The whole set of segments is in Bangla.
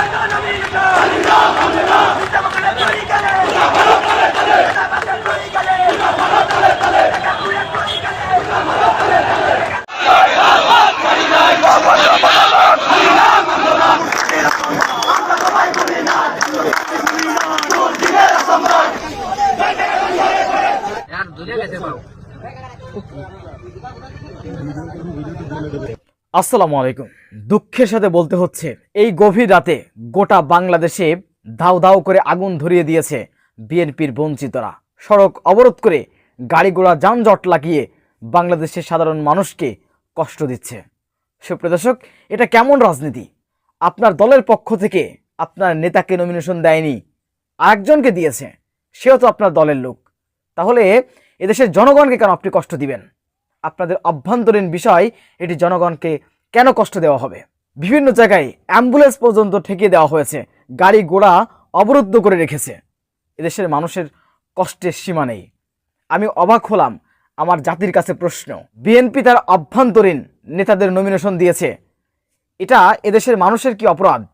Deutschland, Amerika! আসসালামু আলাইকুম। দুঃখের সাথে বলতে হচ্ছে, এই গভীর রাতে গোটা বাংলাদেশে দাউ দাউ করে আগুন ধরিয়ে দিয়েছে বিএনপির বঞ্চিতরা। সড়ক অবরোধ করে গাড়ি ঘোড়া যানজট লাগিয়ে বাংলাদেশের সাধারণ মানুষকে কষ্ট দিচ্ছে। সুপ্রদর্শক এটা কেমন রাজনীতি? আপনার দলের পক্ষ থেকে আপনার নেতাকে নমিনেশন দেয়নি, আরেকজনকে দিয়েছে, সেও তো আপনার দলের লোক। তাহলে এদেশের জনগণকে কেন আপনি কষ্ট দিবেন? আপনাদের অভ্যন্তরীণ বিষয়, এটি জনগণকে কেন কষ্ট দেওয়া হবে? বিভিন্ন জায়গায় অ্যাম্বুলেন্স পর্যন্ত ঠেকিয়ে দেওয়া হয়েছে। গাড়ি ঘোড়া অবরুদ্ধ করে রেখেছে। এদেশের মানুষের কষ্টের সীমা নেই। আমি অবাক হলাম, আমার জাতির কাছে প্রশ্ন। বিএনপি তার অভ্যন্তরীণ নেতাদের নমিনেশন দিয়েছে। এটা এদেশের মানুষের কি অপরাধ?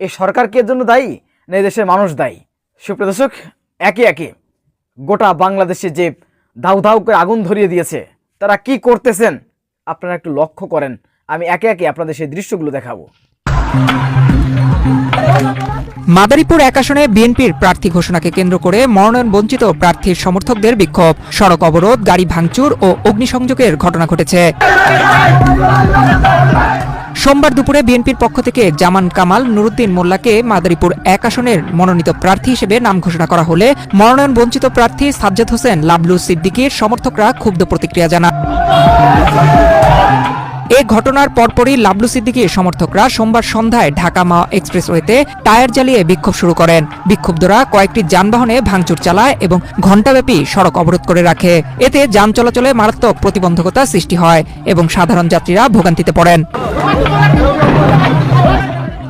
এ সরকার কি এর জন্য দায়ী, না এদেশের মানুষ দায়ী? সুপ্রদর্শক একে একে গোটা বাংলাদেশে যে দাউ দাউ করে আগুন ধরিয়ে দিয়েছে তারা কি করতেছেন? আপনারা একটু লক্ষ্য করেন। আমি একে একে আপনাদের সেই দৃশ্যগুলো দেখাবো। মাদারীপুর এক আসনে বিএনপির প্রার্থী ঘোষণাকে কেন্দ্র করে মনোনয়ন বঞ্চিত প্রার্থীর সমর্থকদের বিক্ষোভ। সড়ক অবরোধ, গাড়ি ভাঙচুর ও অগ্নিসংযোগের ঘটনা ঘটেছে। সোমবার দুপুরে বিএনপির পক্ষ থেকে জামান কামাল, নুরুদ্দিন মোল্লাকে মাদারীপুর এক আসনের মনোনীত প্রার্থী হিসেবে নাম ঘোষণা করা হলে মনোনয়ন বঞ্চিত প্রার্থী সাজ্জাদ হোসেন, লাবলু সিদ্দিকীর সমর্থকরা ক্ষুব্ধ প্রতিক্রিয়া জানান। এ ঘটনার পরপরই লাবলু সিদ্দিকীর সমর্থকরা সোমবার সন্ধ্যায় ঢাকা মা এক্সপ্রেসওয়েতে টায়ার জ্বালিয়ে বিক্ষোভ শুরু করেন। বিক্ষুব্ধরা কয়েকটি যানবাহনে ভাঙচুর চালায় এবং ঘণ্টাব্যাপী সড়ক অবরোধ করে রাখে। এতে যান চলাচলে মারাত্মক প্রতিবন্ধকতা সৃষ্টি হয় এবং সাধারণ যাত্রীরা ভোগান্তিতে পড়েন।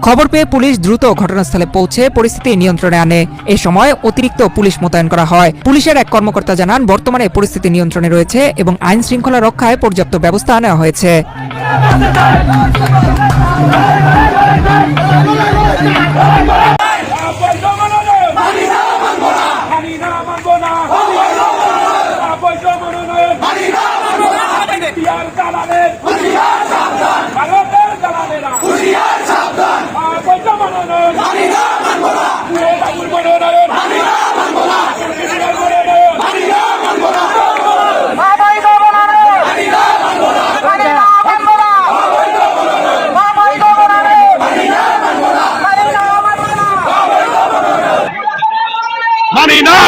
খবর পেয়ে পুলিশ দ্রুত ঘটনাস্থলে পৌঁছে পরিস্থিতি নিয়ন্ত্রণে আনে। এ সময় অতিরিক্ত পুলিশ মোতায়েন করা হয়। পুলিশের এক কর্মকর্তা জানান, বর্তমানে পরিস্থিতি নিয়ন্ত্রণে রয়েছে এবং আইন শৃঙ্খলা রক্ষায় পর্যাপ্ত ব্যবস্থা নেওয়া হয়েছে।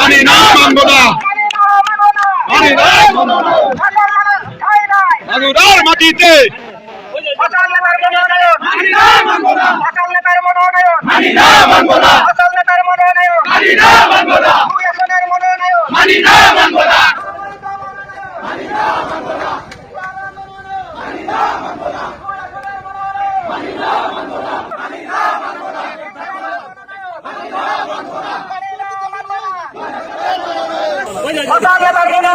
পানি না মানবো না। পানি না বাংলার মাটিতে মানি না। মানবো না ਪਤਾ ਨਹੀਂ ਲੱਗਣਾ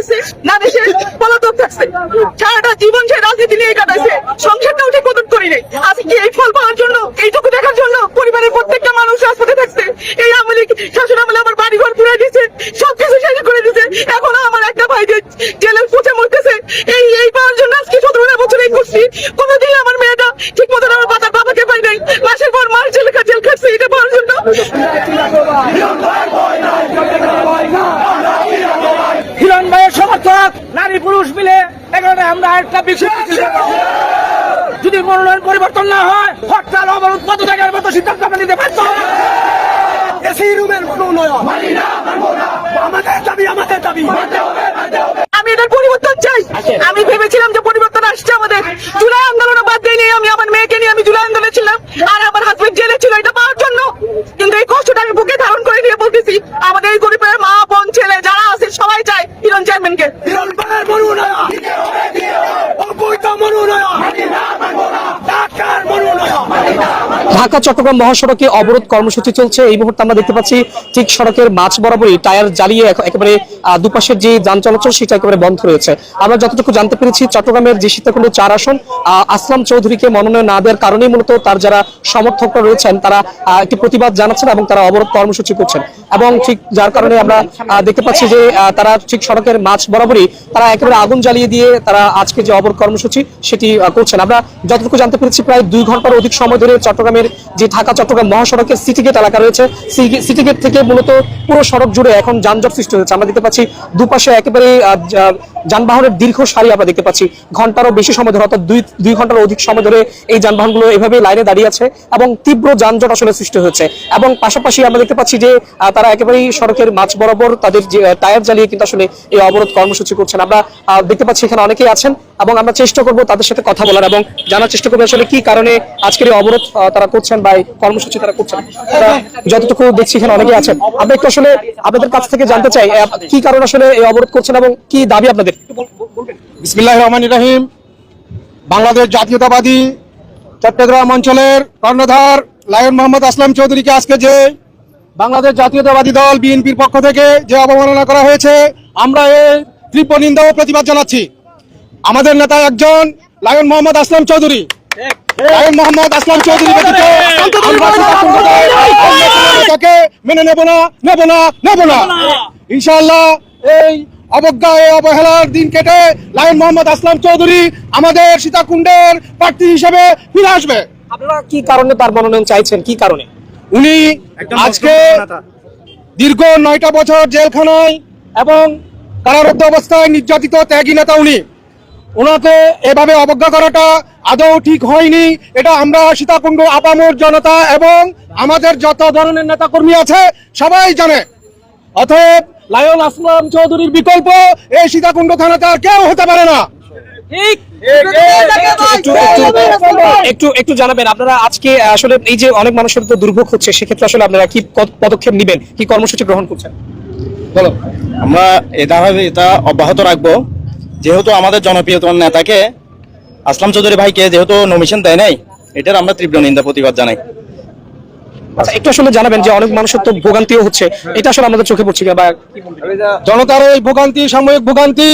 কাটছে না দেশে পলাতক থাকছে। সারাটা জীবন সে রাজনীতি নিয়ে কাটাইছে সংসারটাও ঠিক মতন করি নাই আজকে এই ফল পাওয়ার জন্য এইটুকু দেখার জন্য পরিবারের প্রত্যেকটা মানুষ রাজপথে থাকছে এই আমলে শাশুড় আমলে আমার বাড়ি ঘর পুরাই দিচ্ছে সবকিছু শেষ করে দিচ্ছে এখনও আমার একটা ভাই যে জেলে পচে মরতেছে এই এই পাওয়ার জন্য আজকে সতেরোটা বছর এই করছি কোনোদিন আমার মেয়েটা ঠিক মতন আমার বাবার বাবাকে পাই নাই মাসের পর মাস জেল খা জেল খাচ্ছে এটা পাওয়ার জন্য হিরণ ভাইয়ের সমর্থক নারী পুরুষ মিলে এখানে আমরা একটা বিক্ষোভ যদি মনোনয়ন পরিবর্তন না হয় হরতাল অবরোধ পদত্যাগের মতো সিদ্ধান্ত আমরা নিতে পারতো এসি রুমের মনোনয়ন আমাদের দাবি আমাদের দাবি। আমি এটার পরিবর্তন চাই। আমি ভেবেছিলাম যে পরিবর্তন আসছে আমাদের। জুলাই আন্দোলন বাদ দিয়ে নিয়ে আমি আমার মেয়েকে নিয়ে আমি জুলাই আন্দোলনে ছিলাম। আর আমার হাজবেন্ড জেলে ছিল এটা পাওয়ার জন্য। কিন্তু এই কষ্টটা আমি বুকে ধারণ করে নিয়ে বলতেছি আমাদের এই গরিবের মা বোন ছেলে যারা আছে সবাই চায় হিরণ চেয়ারম্যানকে হিরণ ভাইয়ের মনোনয়ন অবৈধ মনোনয়ন ডাকার মনোনয়ন ঢাকা, চট্টগ্রাম মহাসড়কে অবরোধ কর্মসূচি চলছে। এই মুহূর্তে আমরা দেখতে পাচ্ছি ঠিক সড়কের মাঝ বরাবরই টায়ার জ্বালিয়ে একেবারে দুপাশের যে যান চলাচল, সেটা একেবারে বন্ধ রয়েছে। আমরা যতটুকু জানতে পেরেছি, চট্টগ্রামের যে সীতাকুণ্ড চার আসন আসলাম চৌধুরীকে মনোনয়ন না দেওয়ার কারণেই মূলত তার যারা সমর্থকরা রয়েছেন, তারা একটি প্রতিবাদ জানাচ্ছেন এবং তারা অবরোধ কর্মসূচি করছেন। এবং ঠিক যার কারণে আমরা দেখতে পাচ্ছি যে তারা ঠিক সড়কের মাঝ বরাবরই তারা একেবারে আগুন জ্বালিয়ে দিয়ে তারা আজকে যে অবরোধ কর্মসূচি, সেটি করছেন। আমরা যতটুকু জানতে পেরেছি, প্রায় দুই ঘণ্টার অধিক সময় ধরে চট্টগ্রামের যে ঢাকা, চট্টগ্রাম মহাসড়কের সিটি গেট এলাকা রয়েছে। সিটি গেট থেকে মূলত পুরো সড়ক জুড়ে এখন যানজট সৃষ্টি হয়েছে। আমরা দেখতে পাচ্ছি দুপাশে একেবারে যানবাহনের দীর্ঘ সারি আমরা দেখতে পাচ্ছি। ঘন্টারও বেশি সময় ধরে, অর্থাৎ দুই দুই ঘণ্টার অধিক সময় ধরে এই যানবাহনগুলো এভাবে লাইনে দাঁড়িয়ে আছে এবং তীব্র যানজট আসলে সৃষ্টি হয়েছে। এবং পাশাপাশি আমরা দেখতে পাচ্ছি যে তারা একেবারেই সড়কের মাঝ বরাবর তাদের যে টায়ার জ্বালিয়ে কিন্তু আসলে এই অবরোধ কর্মসূচি করছেন। আমরা দেখতে পাচ্ছি এখানে অনেকেই আছেন এবং আমরা চেষ্টা করব তাদের সাথে কথা বলার এবং জানার চেষ্টা করব আসলে কি কারণে আজকের এই অবরোধ তারা করছেন বা কর্মসূচি তারা করছেন। যতটুকু দেখছি এখানে অনেকেই আছেন। আমরা একটু আসলে আপনাদের কাছ থেকে জানতে চাই কি কারণে আসলে এই অবরোধ করছেন এবং কি দাবি আপনাদের? বিসমিল্লাহ রহমান রাহিম। বাংলাদেশ জাতীয়তাবাদী চট্টগ্রাম অঞ্চলের কর্ণধার লায়ন মোহাম্মদ আসলাম চৌধুরীকে আজকে যে বাংলাদেশ জাতীয়তাবাদী দল বিএনপির পক্ষ থেকে যে অবমাননা করা হয়েছে আমরা এর তীব্র নিন্দা ও প্রতিবাদ জানাচ্ছি। আমাদের নেতা একজন লায়ন মোহাম্মদ আসলাম চৌধুরী। লায়ন মোহাম্মদ আসলাম চৌধুরী মেনে নেব না নেব না নেব না। ইনশাআল্লাহ এই অবজ্ঞা এই অবহেলার দিন কেটে লায়ন মোহাম্মদ আসলাম চৌধুরী আমাদের সীতাকুণ্ডের প্রার্থী হিসেবে ফিরে আসবে। আপনারা কি কারণে তার মনোনয়ন চাইছেন? কি কারণে? উনি আজকে দীর্ঘ নয়টা বছর জেলখানায় এবং কারারুদ্ধ অবস্থায় নির্যাতিত ত্যাগী নেতা উনি। ওনাকে এভাবে অবজ্ঞা করাটা আদৌ ঠিক হয়নি। এটা আমরা সীতাকুণ্ড আপামর জনতা এবং আমাদের যত ধরনের নেতা কর্মী আছে সবাই জানে। অতএব লায়ন আসলাম চৌধুরীর বিকল্প এই সীতাকুণ্ড থানাতে আর কেউ হতে পারে না একটু একটু- একটু একটু জানাবেন আপনারা আজকে আসলে এই যে অনেক মানুষের তো দুর্ভোগ হচ্ছে সেক্ষেত্রে আসলে আপনারা কি পদ- পদক্ষেপ নেবেন কি কর্মসূচি গ্রহণ করছেন বলো আমরা এ ধারাবাহিকতা অব্যাহত রাখব যেহেতু আমাদের জনপ্রিয় নেতাকে আসলাম চৌধুরী ভাইকে যেহেতু নমিশন দেয় নাই এটার আমরা তীব্র নিন্দা প্রতিবাদ জানাই আচ্ছা একটু আসলে জানাবেন যে অনেক মানুষের তো ভোগান্তিও হচ্ছে। এটা আসলে আমাদের চোখে পড়ছে বা জনতার এই ভোগান্তি, সাময়িক ভোগান্তি,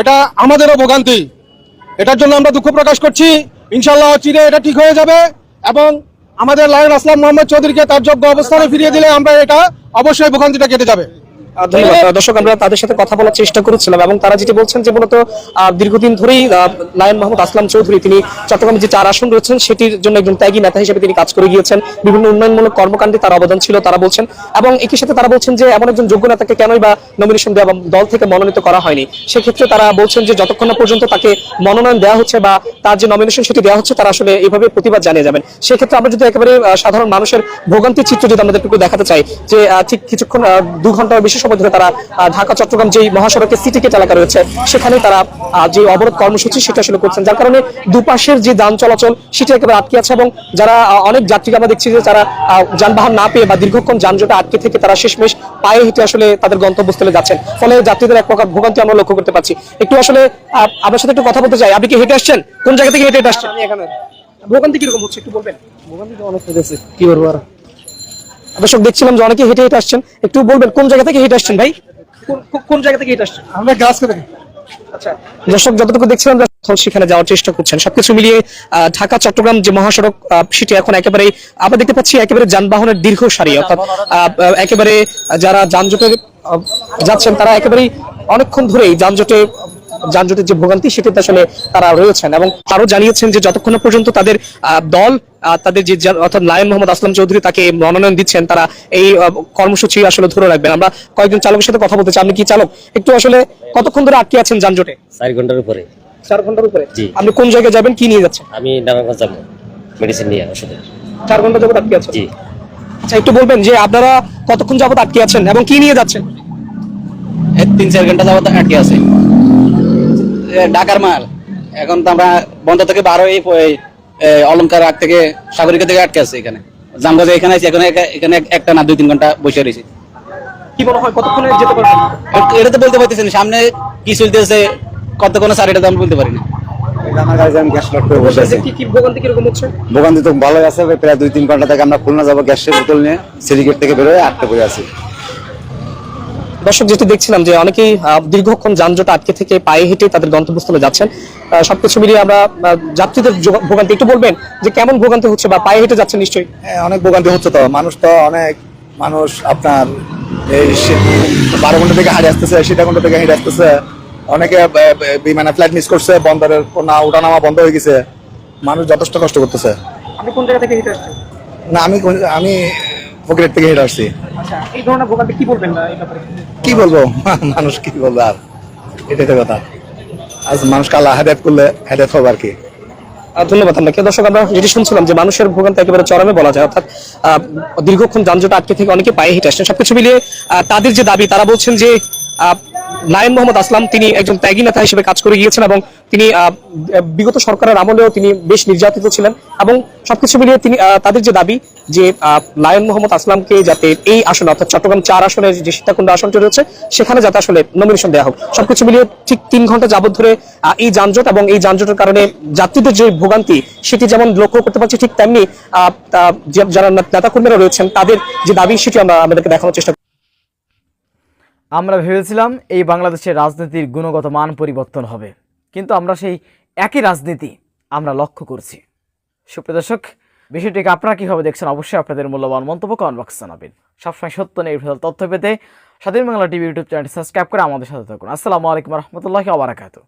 এটা আমাদেরও ভোগান্তি। এটার জন্য আমরা দুঃখ প্রকাশ করছি। ইনশাল্লাহ চিরে এটা ঠিক হয়ে যাবে এবং আমাদের লায়ন আসলাম মোহাম্মদ চৌধুরীকে তার যোগ্য অবস্থানে ফিরিয়ে দিলে আমরা এটা অবশ্যই ভোগান্তিটা কেটে যাবে। দর্শক, আমরা তাদের সাথে কথা বলার চেষ্টা করেছিলাম এবং তারা যেটি বলছেন যে মূলত দীর্ঘদিন ধরেই লায়ন মোহাম্মদ আসলাম চৌধুরী, তিনি চট্টগ্রামে যে চার আসন রয়েছেন, সেটির জন্য একজন ত্যাগী নেতা হিসেবে তিনি কাজ করে গিয়েছেন। বিভিন্ন উন্নয়নমূলক কর্মকাণ্ডে তার অবদান ছিল, তারা বলছেন। এবং একই সাথে তারা বলছেন যে এমন একজন যোগ্য নেতাকে কেনই বা নমিনেশন দেওয়া দল থেকে মনোনীত করা হয়নি। সেক্ষেত্রে তারা বলছেন যে যতক্ষণ না পর্যন্ত তাকে মনোনয়ন দেওয়া হচ্ছে বা তার যে নমিনেশন সেটি দেওয়া হচ্ছে, তারা আসলে এভাবে প্রতিবাদ জানিয়ে যাবেন। সেক্ষেত্রে আমরা যদি একেবারে সাধারণ মানুষের ভোগান্তির চিত্র যদি আমাদের একটু দেখাতে চাই, যে ঠিক কিছুক্ষণ দু ঘণ্টার বেশি সময় ধরে তারা ঢাকা চট্টগ্রাম যে মহাসড়কের সিটি গেট এলাকা রয়েছে সেখানে তারা যে অবরোধ কর্মসূচি সেটা আসলে করছেন। যার কারণে দুপাশের যে যান চলাচল সেটা একেবারে আটকে আছে এবং যারা অনেক যাত্রীকে আমরা দেখছি যে যারা যানবাহন না পেয়ে বা দীর্ঘক্ষণ যানজটে আটকে থেকে তারা শেষমেশ পায়ে হেঁটে আসলে তাদের গন্তব্যস্থলে যাচ্ছেন। ফলে যাত্রীদের এক প্রকার ভোগান্তি আমরা লক্ষ্য করতে পারছি একটু আসলে আপনার সাথে একটু কথা বলতে চাই। আপনি কি হেঁটে আসছেন? কোন জায়গা থেকে হেঁটে হেঁটে আসছেন? এখানে। ভোগান্তি কীরকম হচ্ছে একটু বলবেন। ভোগান্তি অনেক হয়েছে কি বলব আর? দর্শক দেখছিলাম যে অনেকে হেঁটে হেঁটে আসছেন। একটু বলবেন কোন জায়গা থেকে হেঁটে আসছেন ভাই? কোন- জায়গা থেকে হেঁটে আসছেন? আমরা গাছ করে আচ্ছা। দর্শক যতটুকু দেখছিলাম সেখানে যাওয়ার চেষ্টা করছেন। সবকিছু মিলিয়ে আহ, ঢাকা চট্টগ্রাম যে মহাসড়ক আহ, সেটি এখন একেবারে আমরা দেখতে পাচ্ছি একেবারে যানবাহনের দীর্ঘ সারি অর্থাৎ একেবারে যারা যানজটে যাচ্ছেন তারা একেবারেই অনেকক্ষণ ধরেই যানজটে যানজটের যে ভোগান্তি সেটিতে আসলে তারা রয়েছেন এবং আরও জানিয়েছেন যে যতক্ষণ পর্যন্ত তাদের দল তাদের যে অর্থাৎ লায়ন মোহাম্মদ আসলাম চৌধুরী তাকে মনোনয়ন দিচ্ছেন তারা এই কর্মসূচি আসলে ধরে রাখবেন। আমরা কয়েকজন চালকের সাথে কথা বলতে চাই। আপনি কি চালক? একটু আসলে কতক্ষণ ধরে আটকে আছেন যানজটে? চার ঘণ্টার উপরে। চার ঘণ্টার উপরে? জি। আপনি কোন জায়গায় যাবেন? কি নিয়ে যাচ্ছেন? আমি নারায়ণগঞ্জ যাব। মেডিসিন নিয়ে ওষুধের চার ঘণ্টা যাবত আটকে আছেন? জি। আচ্ছা একটু বলবেন যে আপনারা কতক্ষণ যাবত আটকে আছেন এবং কি নিয়ে যাচ্ছেন? তিন চার ঘণ্টা যাবত আটকে আছে। ঢাকার মাল। এখন তো আমরা বন্ধ থেকে বার এই, এ, অলংকার আগ থেকে সাগরিকা থেকে আটকে আছে এখানে। জামগাজে এখানে আছি এখানে এখানে একটা না দুই তিন ঘণ্টা বসে রয়েছি। কি মনে হয় কতক্ষণে যেতে পারবেন? এটা তো বলতে পারতেছি না সামনে কি চলতেছে কতক্ষণে স্যার এটা তো আমি বলতে পারি না। আমার গাড়িতে গ্যাস করে বসে আছি। কি কি ভোগান্তি তো ভালোই আছে প্রায় দুই তিন ঘণ্টা থেকে আমরা খুলনা যাব গ্যাসের বোতল নিয়ে সিন্ডিকেট থেকে বেরোয় আটকে পড়ে আছি। দর্শক যেটি দেখছিলাম যে অনেকেই দীর্ঘক্ষণ যানজট আটকে থেকে পায়ে হেঁটে তাদের গন্তব্যস্থলে যাচ্ছেন আহ, সবকিছু মিলিয়ে আমরা যাত্রীদের ভোগান্তি একটু বলবেন যে কেমন ভোগান্তি হচ্ছে বা পায়ে হেঁটে যাচ্ছেন নিশ্চয়ই? হ্যাঁ অনেক ভোগান্তি হচ্ছে তো। মানুষ তো অনেক মানুষ আপনার এই বারো ঘণ্টা থেকে হারিয়ে আসতেছে সেটা ঘণ্টা থেকে হেঁটে আসতেছে। অনেকে বিমানে ফ্লাইট মিস করছে বন্দরের না ওঠানামা বন্ধ হয়ে গেছে। মানুষ যথেষ্ট কষ্ট করতেছে। আপনি কোন জায়গা থেকে হেঁটে আসছেন? না আমি আমি পকেট থেকে হেঁটে আসছি। আচ্ছা এই ধরনের ভোগান্তি কি বলবেন না এই ব্যাপারে? কি বলব? মানুষ কি বলব আর? এটাই তো কথা। আজ মানুষ কাল হেদায়ত করলে হেদায়ত হবে আর কি। আর ধন্যবাদ আপনাকে। দর্শক আমরা যেটি শুনছিলাম যে মানুষের ভোগান্তি একেবারে চরমে বলা যায় অর্থাৎ দীর্ঘক্ষণ যানজট আটকে থেকে অনেকে পায়ে হেঁটে আসছেন। সবকিছু মিলিয়ে তাদের যে দাবি তারা বলছেন যে লায়ন মোহাম্মদ আসলাম। তিনি একজন ত্যাগী নেতা হিসেবে কাজ করে গিয়েছেন এবং তিনি বিগত সরকারের আমলেও তিনি বেশ নির্যাতিত ছিলেন এবং সবকিছু মিলিয়ে তিনি তাদের যে দাবি যে লায়ন মোহাম্মদ আসলামকে যাতে এই আসনে অর্থাৎ চট্টগ্রাম চার আসনের যে সীতাকুণ্ড আসনটি রয়েছে, সেখানে যাতে আসলে নমিনেশন দেওয়া হোক। সবকিছু মিলিয়ে ঠিক তিন ঘণ্টা যাবত ধরে এই যানজট এবং এই যানজটের কারণে যাত্রীদের যে ভোগান্তি, সেটি যেমন লক্ষ্য করতে পারছি ঠিক তেমনি যারা নেতাকর্মীরা রয়েছেন, তাদের যে দাবি, সেটি আমরা আমাদেরকে দেখানোর চেষ্টা আমরা ভেবেছিলাম এই বাংলাদেশের রাজনীতির গুণগত মান পরিবর্তন হবে। কিন্তু আমরা সেই একই রাজনীতি আমরা লক্ষ্য করছি। সুপ্রিয় দর্শক বিষয়টিকে আপনারা কীভাবে দেখছেন অবশ্যই আপনাদের মূল্যবান মন্তব্য কমেন্ট বক্সে জানাবেন। সবসময় সত্য নির্ভর তথ্য পেতে স্বাধীন Bangla TV YouTube channel subscribe করে আমাদের সাথে থাকুন। আসসালামু আলাইকুম রহমতুল্লাহ আবরাকাতু